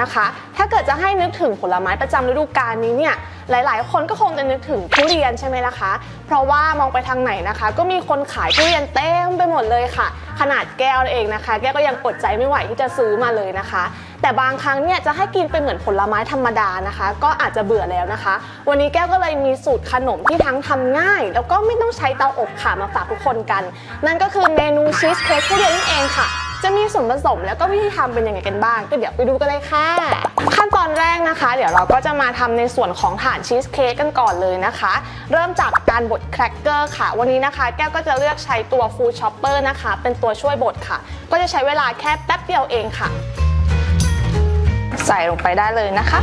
นะคะ ถ้าเกิดจะให้นึกถึงผลไม้ประจำฤดูกาลนี้เนี่ยหลายๆ คนก็คงจะนึกถึงทุเรียนใช่ไหมล่ะคะ เพราะว่ามองไปทางไหนนะคะ ก็มีคนขายทุเรียนเต็มไปหมดเลยค่ะ ขนาดแก้วเองนะคะ แก้วก็ยังอดใจไม่ไหวที่จะซื้อมาเลยนะคะ แต่บางครั้งเนี่ยจะให้กินเป็นเหมือนผลไม้ธรรมดานะคะ ก็อาจจะเบื่อแล้วนะคะ วันนี้แก้วก็เลยมีสูตรขนมที่ทั้งทำง่าย แล้วก็ไม่ต้องใช้เตาอบค่ะมาฝากทุกคนกัน นั่นก็คือเมนูชีสเค้กทุเรียนนั่นเองค่ะ จะมีส่วนผสมแล้วก็วิธีทำเป็นยังไงกันบ้าง ก็เดี๋ยวไปดูกันเลยค่ะ ขั้นตอนแรกนะคะ เดี๋ยวเราก็จะมาทำในส่วนของฐานชีสเค้กกันก่อนเลยนะคะ เริ่มจากการบดแครกเกอร์ค่ะ วันนี้นะคะ แก้วก็จะเลือกใช้ตัวฟูช็อปเปอร์นะคะ เป็นตัวช่วยบดค่ะ ก็จะใช้เวลาแค่แป๊บเดียวเองค่ะ ใส่ลงไปได้เลยนะคะ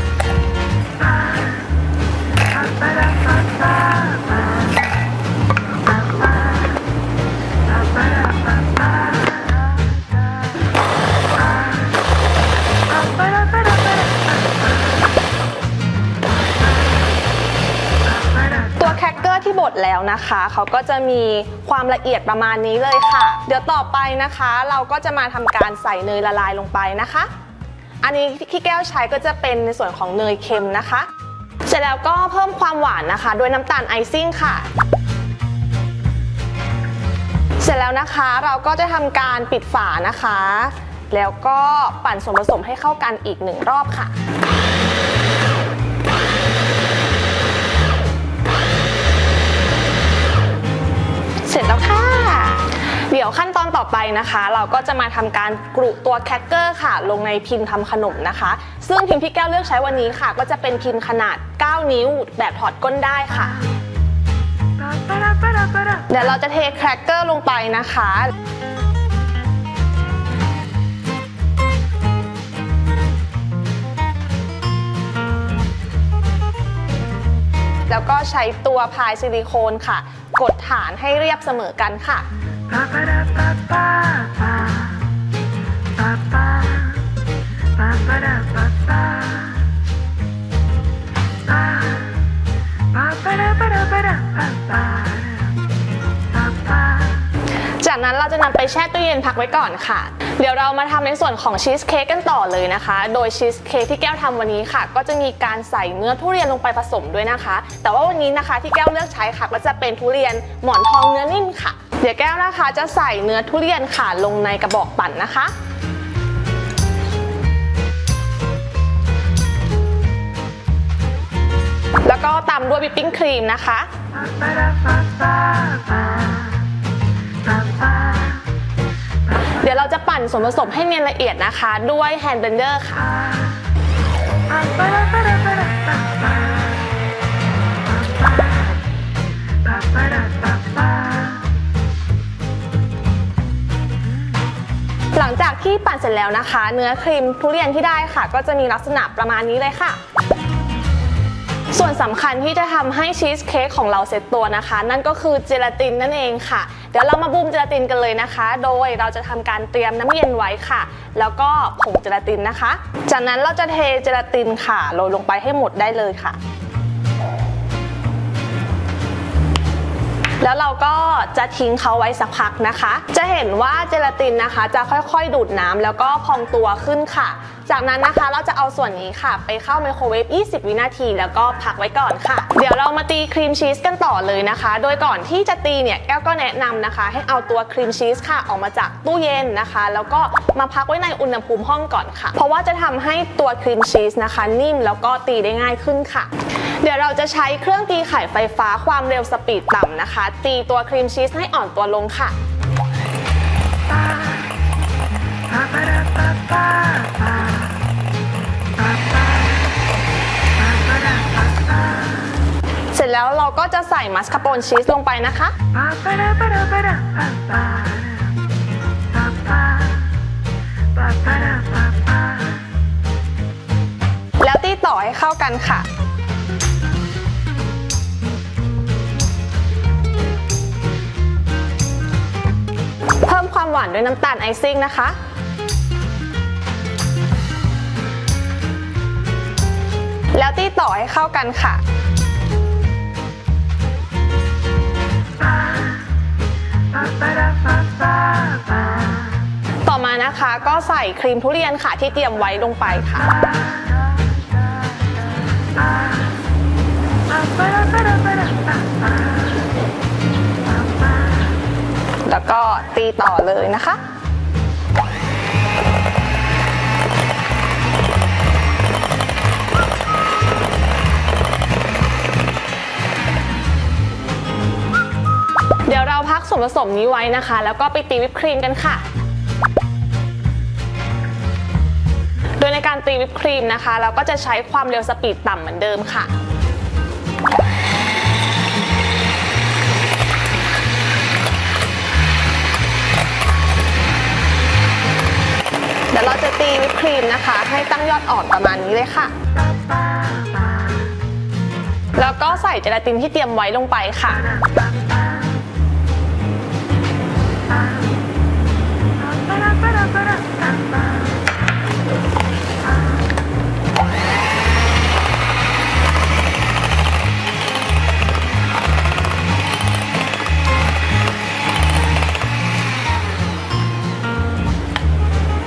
นะคะเขาก็จะมีความละเอียดประมาณนี้เลยค่ะ เดี๋ยวต่อไปนะคะ เราก็จะมาทำการใส่เนยละลายลงไปนะคะ อันนี้ที่แก้วใช้ก็จะเป็นในส่วนของเนยเค็มนะคะ เสร็จแล้วก็เพิ่มความหวานนะคะด้วยน้ำตาลไอซิ่งค่ะเสร็จแล้วนะคะเราก็จะทำการปิดฝานะคะ แล้วก็ปั่นส่วนผสมให้เข้ากันอีกหนึ่งรอบค่ะ สร็จแล้วค่ะ เดี๋ยวขั้นตอนต่อไปนะคะ เราก็จะมาทำการกรุตัวแครกเกอร์ค่ะ ลงในพิมพ์ทำขนมนะคะ ซึ่งพิมพ์ที่แก้วเลือกใช้วันนี้ค่ะ ก็จะเป็นพิมพ์ขนาด 9 นิ้วแบบถอดก้นได้ค่ะ เดี๋ยวเราจะเทแครกเกอร์ลงไปนะคะ ใช้ตัวพายซิลิโคนค่ะ กดฐานให้เรียบเสมอกันค่ะ นั้นเราจะนำไปแช่ตู้เย็นพักไว้ก่อนค่ะ เดี๋ยวเรามาทำในส่วนของชีสเค้กกันต่อเลยนะคะ โดยชีสเค้กที่แก้วทำวันนี้ค่ะ ก็จะมีการใส่เนื้อทุเรียนลงไปผสมด้วยนะคะ แต่ว่าวันนี้นะคะที่แก้วเลือกใช้ค่ะก็จะเป็นทุเรียนหมอนทองเนื้อนิ่มค่ะ เดี๋ยวแก้วนะคะจะใส่เนื้อทุเรียนค่ะลงในกระบอกปั่นนะคะแล้วก็ตามด้วยวิปปิ้งครีมนะคะ ส่วนผสมให้เนียนละเอียดนะคะ ด้วยแฮนด์เบนเดอร์ค่ะ หลังจากที่ปั่นเสร็จแล้วนะคะ เนื้อครีมทุเรียนที่ได้ค่ะ ก็จะมีลักษณะประมาณนี้เลยค่ะ ส่วนสำคัญที่จะทำให้ชีสเค้กของเราเซ็ตตัวนะคะ นั่นก็คือเจลาตินนั่นเองค่ะ เดี๋ยวเรามาบูมเจลาตินกันเลยนะคะ โดยเราจะทำการเตรียมน้ำเย็นไว้ค่ะ แล้วก็ผงเจลาตินนะคะ จากนั้นเราจะเทเจลาตินค่ะโรยลงไปให้หมดได้เลยค่ะ แล้วเราก็จะทิ้งเขาไว้สักพักนะคะ จะเห็นว่าเจลาตินนะคะ จะค่อยๆดูดน้ำแล้วก็พองตัวขึ้นค่ะ จากนั้นนะคะเราจะเอาส่วนนี้ค่ะ ไปเข้าไมโครเวฟ 20 วินาที แล้วก็พักไว้ก่อนค่ะ เดี๋ยวเรามาตีครีมชีสกันต่อเลยนะคะ โดยก่อนที่จะตีเนี่ยแก้วก็แนะนำนะคะ ให้เอาตัวครีมชีสค่ะออกมาจากตู้เย็นนะคะ แล้วก็มาพักไว้ในอุณหภูมิห้องก่อนค่ะ เพราะว่าจะทำให้ตัวครีมชีสนะคะ นิ่มแล้วก็ตีได้ง่ายขึ้นค่ะ เดี๋ยวเราจะใช้เครื่องตีไข่ไฟฟ้าความเร็วสปีดต่ำนะคะ ตีตัวครีมชีสให้อ่อนตัวลงค่ะ แล้วเราก็จะใส่มัสคาโปนชีสลงไปนะคะ แล้วตีต่อให้เข้ากันค่ะ เพิ่มความหวานด้วยน้ำตาลไอซิ่งนะคะแล้วตีต่อให้เข้ากันค่ะ นะคะ ก็ใส่ครีมทุเรียนค่ะที่เตรียมไว้ลงไปค่ะ แล้วก็ตีต่อเลยนะคะเดี๋ยวเราพักส่วนผสมนี้ไว้นะคะ แล้วก็ไปตีวิปครีมกันค่ะ ดยในการตีวิปครีมนะคะ เราก็จะใช้ความเร็วสปีดต่ำเหมือนเดิมค่ะเดี๋ยวเราจะตีวิปครีมนะคะ ให้ตั้งยอดอ่อนประมาณนี้เลยค่ะ แล้วก็ใส่เจลาตินที่เตรียมไว้ลงไปค่ะ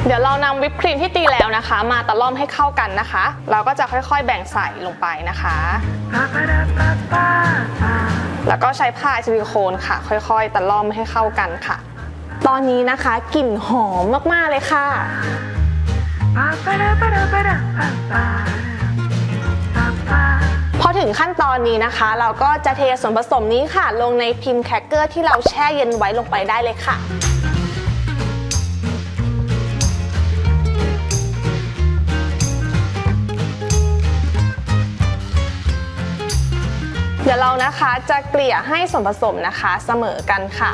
เดี๋ยวเรานำวิปครีมที่ตีแล้วนะคะ มาตะล่อมให้เข้ากันนะคะ เราก็จะค่อยๆแบ่งใส่ลงไปนะคะ แล้วก็ใช้ผ้าซิลิโคนค่ะ ค่อยๆ ตะล่อมให้เข้ากันค่ะ ตอนนี้นะคะกลิ่นหอมมากๆเลยค่ะพอถึงขั้นตอนนี้นะคะ เราก็จะเทส่วนผสมนี้ค่ะ ลงในพิมพ์แครกเกอร์ที่เราแช่เย็นไว้ลงไปได้เลยค่ะ ดี๋ยวเรานะคะจะเกลี่ยให้ส่วนผสมนะคะเสมอกันค่ะ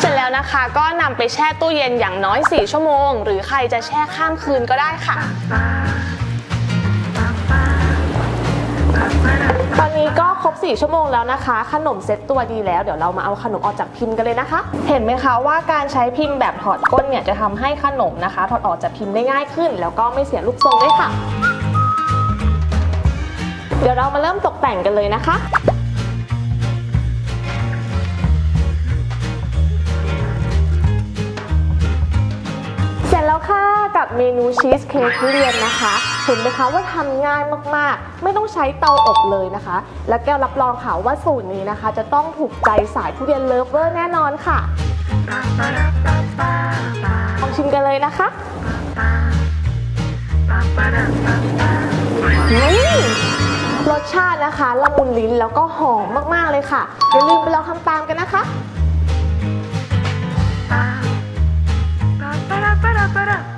เสร็จแล้วนะคะก็นำไปแช่ตู้เย็นอย่างน้อย 4 ชั่วโมง หรือใครจะแช่ข้ามคืนก็ได้ค่ะ 4 ชั่วโมงแล้วนะคะ ขนมเซ็ตตัวดีแล้ว เดี๋ยวเรามาเอาขนมออกจากพิมพ์กันเลยนะคะ เห็นไหมคะว่าการใช้พิมพ์แบบถอดก้นเนี่ยจะทำให้ขนมนะคะ ถอดออกจากพิมพ์ได้ง่ายขึ้น แล้วก็ไม่เสียรูปทรงด้วยค่ะ เดี๋ยวเรามาเริ่มตกแต่งกันเลยนะคะเสร็จแล้วค่ะกับเมนูชีสเค้กทุเรียนนะคะ เห็นไหมคะว่าทำง่ายมากๆ ไม่ต้องใช้เตาอบเลยนะคะ และแก้วรับรองค่ะว่าสูตรนี้นะคะ จะต้องถูกใจสายทุเรียนเลิฟเวอร์แน่นอนค่ะลองชิมกันเลยนะคะนี่รสชาตินะคะละมุนลิ้นแล้วก็หอมมากๆเลยค่ะอย่าลืมไปลองทำตามกันนะคะ Ba-da-ba-da-ba-da